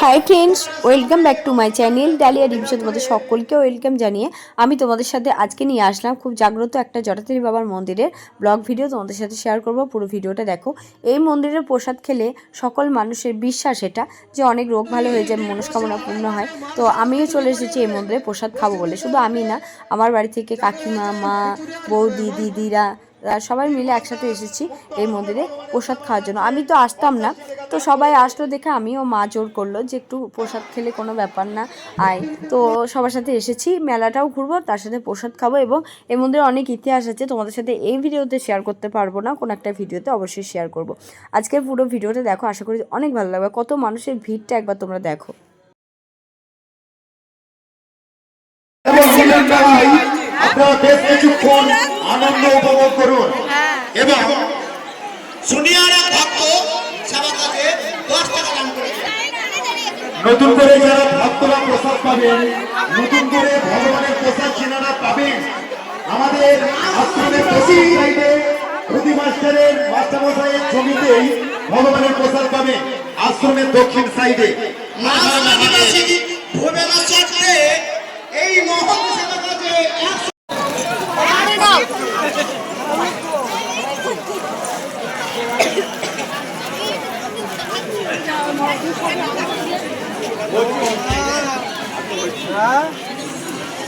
Hi friends welcome back to my channel Dalia division তোমাদের সকলকে welcome জানিয়ে আমি তোমাদের সাথে আজকে নিয়ে আসলাম খুব জাগ্রত একটা জটাতারি বাবার মন্দিরের ব্লগ ভিডিও তোমাদের সাথে শেয়ার করব পুরো ভিডিওটা দেখো। এই মন্দিরের প্রসাদ খেলে সকল মানুষের বিশ্বাস এটা যে অনেক রোগ ভালো হয়ে যায়, মনস্কামনা পূর্ণ হয়। তো আমিও চলে এসেছি এই মন্দিরে প্রসাদ খাব বলে। শুধু আমি না, আমার বাড়ি থেকে কাকিমা, মা, বৌদি, দিদিরা সবাই মিলে একসাথে এসেছি এই মন্দিরে প্রসাদ খাওয়ার জন্য। আমি তো আসতাম না, তো সবাই আসলো দেখে আমিও মা জোর করল যে একটু প্রসাদ খেলে কোনো ব্যাপার না, আয়। তো সবার সাথে এসেছি, মেলাটাও ঘুরবো, তার সাথে প্রসাদ খাব এবং এই মন্দিরে অনেক ইতিহাস আছে, তোমাদের সাথে এই ভিডিওতে শেয়ার করতে পারব না, কোনো একটা ভিডিওতে অবশ্যই শেয়ার করব। আজকের পুরো ভিডিওটা দেখো, আশা করি অনেক ভালো লাগবে, কত মানুষের ভিড়টা একবার তোমরা দেখো। আপনারা বেশ কিছুক্ষণ আনন্দ উপভোগ করুন। এবং শুনিয়ার এক ভক্ত সবার কাছে দশ টাকা দান করেছে নতুন করে যারা ভক্তরা প্রসাদ পাবেন নতুন করে ভগবানের প্রসাদ চেনারা পাবেন। আমাদের আশ্রমের পশ্চিম সাইডে প্রতি মাস্টারের মাস্টারমশাইয়ের জমিতেই ভগবানের প্রসাদ পাবেন আশ্রমের দক্ষিণ সাইডে। এই মহৎ সেবার কাছে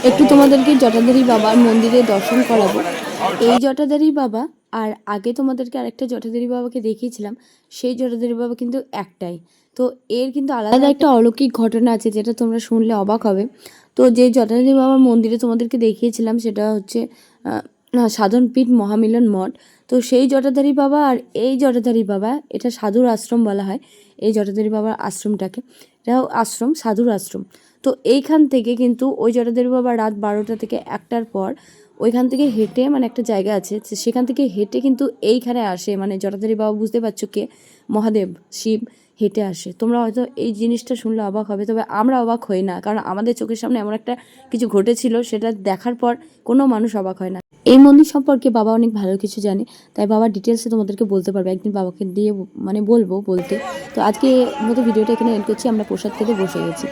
একটু তোমাদেরকে জটাধারী বাবার মন্দিরে দর্শন করাবো। এই জটাধারী বাবা আর আগে তোমাদেরকে আরেকটা জটাধারী বাবাকে দেখিয়েছিলাম সেই জটাধারী বাবা কিন্তু একটাই। তো এর কিন্তু আলাদা একটা অলৌকিক ঘটনা আছে যেটা তোমরা শুনলে অবাক হবে। তো যে জটাধারী বাবার মন্দিরে তোমাদেরকে দেখিয়েছিলাম সেটা হচ্ছে না, সাধনপীঠ মহামিলন মঠ। তো সেই জটাধারী বাবা আর এই জটাধারী বাবা এটা সাধুর আশ্রম বলা হয় এই জটাধারী বাবার আশ্রমটাকে। এটাও আশ্রম সাধুর আশ্রম। তো এইখান থেকে কিন্তু ওই জটাধারী বাবা রাত বারোটা থেকে একটার পর ওইখান থেকে হেঁটে মানে একটা জায়গা আছে সেখান থেকে হেঁটে কিন্তু এইখানে আসে মানে জটাধারী বাবা বুঝতে পারছ কে? মহাদেব শিব হেঁটে আসে। তোমরা হয়তো এই জিনিসটা শুনলে অবাক হবে তবে আমরা অবাক হই না কারণ আমাদের চোখের সামনে এমন একটা কিছু ঘটেছিল সেটা দেখার পর কোনো মানুষ অবাক হয় না। এই মন্দির সম্পর্কে বাবা অনেক ভালো কিছু জানে, তাই বাবা ডিটেলসে তোমাদেরকে বলতে পারবে, একদিন বাবাকে দিয়ে মানে বলব বলতে। তো আজকে মতো ভিডিওটা এখানে এন্ড করছি, আমরা প্রসাদ খেতে বসে গেছি।